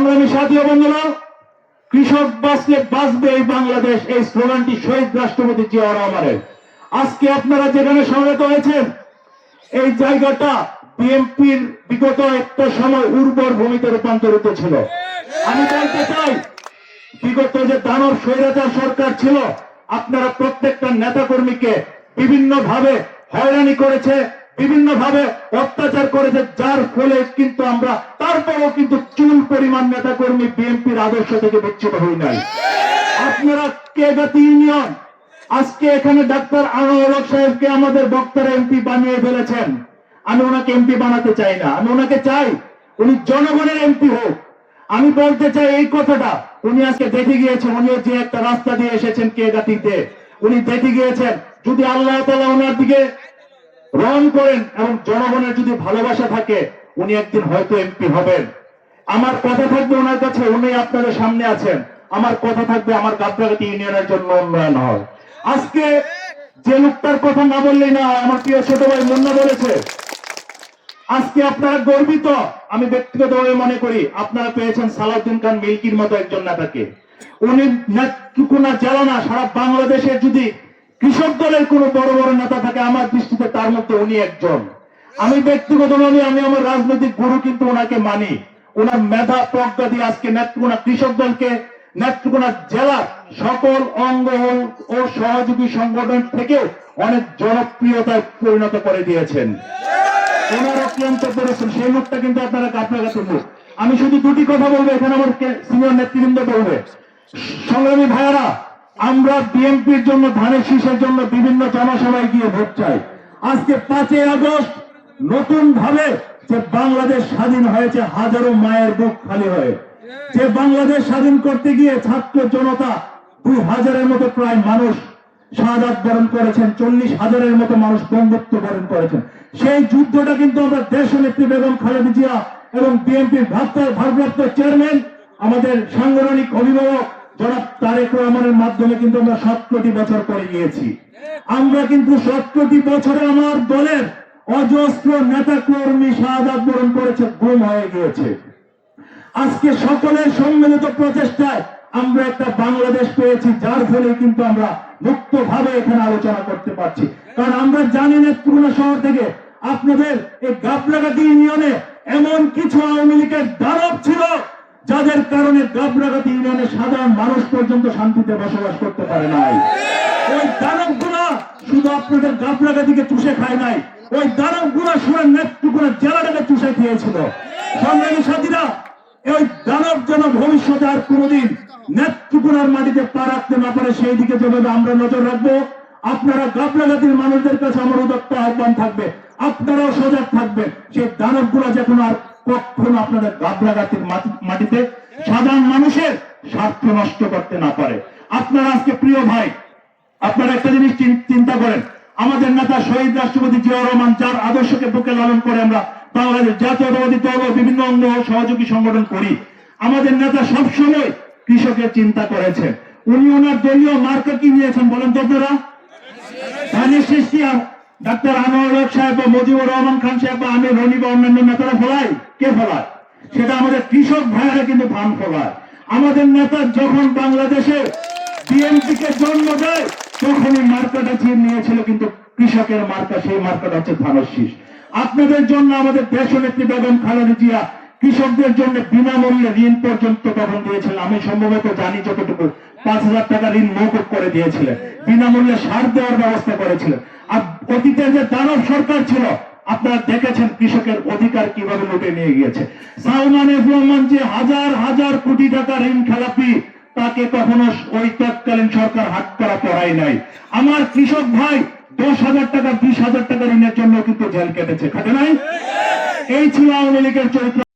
সংগ্রামী সাথী বন্ধুরা, কৃষক বাঁচলে বাঁচবে এই বাংলাদেশ, এই স্লোগানটি শহীদ রাষ্ট্রপতি জিয়া রহমানের। আজকে আপনারা যেখানে সমবেত হয়েছেন, এই জায়গাটা বিএনপির বিগত একটা সময় উর্বর ভূমিতে রূপান্তরিত ছিল। আমি বলতে চাই, বিগত যে দানব স্বৈরাচার সরকার ছিল, আপনারা প্রত্যেকটা নেতাকর্মীকে বিভিন্ন ভাবে হয়রানি করেছে বিভিন্ন ভাবে অত্যাচার করেছে, যার ফলে কিন্তু আমরা, তারপরেও কিন্তু চুল পরিমাণ নেতাকর্মী বিএনপির আদর্শ থেকে বিচ্ছুত হই নাই। আপনারা কেগাতি ইউনিয়ন? আজকে এখানে ডাক্তার আনোয়ার সাহেবকে আমাদের বক্তার এমপি বানিয়ে ফেলেছেন। আমি ওনাকে এমপি বানাতে চাই না। আমি ওনাকে চাই, উনি জনগণের এমপি হোক। আমি বলতে চাই এই কথাটা, উনি আজকে দেখে গিয়েছেন, উনি যে একটা রাস্তা দিয়ে এসেছেন কে গাতিতে উনি দেখে গিয়েছেন, যদি আল্লাহ তালা ওনার দিকে রং করেন এবং জনগণের যদি ভালোবাসা থাকে, উনি একদিন হয়তো এমপি হবেন। আমার কথা থাকবে ওনার কাছে, উনি আপনাদের সামনে আছেন। আমার কথা থাকবে আমার গাবরাগাতি ইউনিয়নের জন্য উন্নয়ন হয়। আজকে যে লোকটার কথা না বললেই না আমার প্রিয় ছোট ভাই মুন্না বলেছে, আজকে আপনারা গর্বিত, আমি ব্যক্তিগতভাবে মনে করি, আপনারা পেয়েছেন সালাউদ্দিন খান মিল্কির মতো একজন নেতাকে। উনি নেতৃত্ব না জেলা না সারা বাংলাদেশের যদি কৃষক দলের কোনো বড় বড় নেতা থাকে, আমার দৃষ্টিতে তার মধ্যে উনি একজন। আমি ব্যক্তিগতভাবে আমি আমার রাজনৈতিক গুরু কিন্তু ওনাকে মানি। ওনার মেধা প্রজ্ঞা দিয়ে আজকে নেত্রকোনা কৃষক দলকে, নেত্রকোনা জেলার সকল অঙ্গ ও সহযোগী সংগঠন থেকেও অনেক জনপ্রিয়তায় পরিণত করে দিয়েছেন। ওনার অত্যন্ত করেছেন সেই লোকটা কিন্তু আপনারা কাপড়াঘাতের মুখ আমি শুধু দুটি কথা বলব, এখানে আমার সিনিয়র নেতৃবৃন্দ বলবে। সংগ্রামী ভাইয়ারা আমরা বিএনপির জন্য, ধানের শীষের জন্য বিভিন্ন জনসভায় গিয়ে ভোট চাই। আজকে পাঁচই আগস্ট নতুন ভাবে যে বাংলাদেশ স্বাধীন হয়েছে, হাজারো মায়ের বুক খালি হয়ে। যে বাংলাদেশ স্বাধীন করতে গিয়ে ছাত্র জনতা দুই হাজারের মতো প্রায় মানুষ শাহাদাত বরণ করেছেন, চল্লিশ হাজারের মতো মানুষ বন্ধুত্ব বরণ করেছেন। সেই যুদ্ধটা কিন্তু আমরা দেশ নেত্রী বেগম খালেদা জিয়া এবং বিএনপির ভারপ্রাপ্ত চেয়ারম্যান আমাদের সাংগঠনিক অভিভাবক জনাব মাধ্যমে কিন্তু আমরা সতেরোটি বছর করে আমরা কিন্তু বছরে আমার দলের অজস্র নেতা কর্মী করেছে, গুম হয়ে গিয়েছে। আজকে সকলের সম্মিলিত প্রচেষ্টায় আমরা একটা বাংলাদেশ পেয়েছি, যার ফলে কিন্তু আমরা মুক্ত ভাবে এখানে আলোচনা করতে পারছি। কারণ আমরা জানি না পুরোনো শহর থেকে আপনাদের এই ইউনিয়নে এমন কিছু আওয়ামী লীগের ছিল যাদের কারণে গাবলাগাতি ইউনিয়নের সাধারণ মানুষ পর্যন্ত শান্তিতে বসবাস করতে পারে নাই। ওই দানবগুলা শুধু আপনাদের গাবলাগাতিকে চুষে খায় নাই, ওই দানবগুলা সুরের নেতৃত্ব জেলাটাকে চুষে খেয়েছিল। সংগ্রামী সাথীরা, এই দানব যেন ভবিষ্যতে আর কোনোদিন নেত্রকোনার মাটিতে পা রাখতে না পারে, সেই দিকে যেভাবে আমরা নজর রাখব, আপনারা গাবলাগাতির মানুষদের কাছে আমার উদত্ত আহ্বান থাকবে, আপনারাও সজাগ থাকবেন, সেই দানবগুলা যখন আর কখনো আপনাদের গাবলাগাতির মাটি- মাটিতে সাধারণ মানুষের স্বার্থ নষ্ট করতে না পারে। আপনারা আজকে প্রিয় ভাই, আপনারা একটা জিনিস চিন্তা করেন। আমাদের নেতা শহীদ রাষ্ট্রপতি জিয়া রহমান যার আদর্শকে বুকে লালন করে আমরা বাংলাদেশ জাতীয়তাবাদী দল ও বিভিন্ন অঙ্গ সহযোগী সংগঠন করি। আমাদের নেতা সবসময় কৃষকের চিন্তা করেছেন। উনি ওনার দলীয় মার্কা কি নিয়েছেন বলেন তো আপনারা? ধানের সৃষ্টি আ- ডাক্তার আনোয়ার সাহেব বা মুজিবুর রহমান খান সাহেব বা আমি রনি বা অন্যান্য নেতারা ফলায়? কে ফলায়? সেটা আমাদের কৃষক ভাইয়েরা কিন্তু ধান ফলায়। আমাদের নেতা যখন বাংলাদেশে বিএনপি কে জন্ম দেয়, তখনই মার্কাটা চিন নিয়েছিল কিন্তু কৃষকের মার্কা, সেই মার্কাটা হচ্ছে ধানের শীষ। আপনাদের জন্য আমাদের দেশ নেত্রী বেগম খালেদা জিয়া কৃষকদের জন্য বিনামূল্যে ঋণ পর্যন্ত তখন দিয়েছিলেন। আমি সম্ভবত জানি যতটুকু পাঁচ হাজার টাকা ঋণ মৌকুব করে দিয়েছিলেন। বিনামূল্যে সার দেওয়ার ব্যবস্থা করেছিলেন। আর অতীতে যে দানব সরকার ছিল, আপনারা দেখেছেন কৃষকের অধিকার কীভাবে লুটে নিয়ে গিয়েছে। সালমান রহমান যে হাজার হাজার কোটি টাকা ঋণ খেলাপি, তাকে কখনো ওই তৎকালীন সরকার হাত করা পড়াই নাই। আমার কৃষক ভাই দশ হাজার টাকা, বিশ হাজার টাকা ঋণের জন্য কিন্তু জেল কেটেছে, খাটে নাই? এই ছিল আওয়ামী লীগের চরিত্র।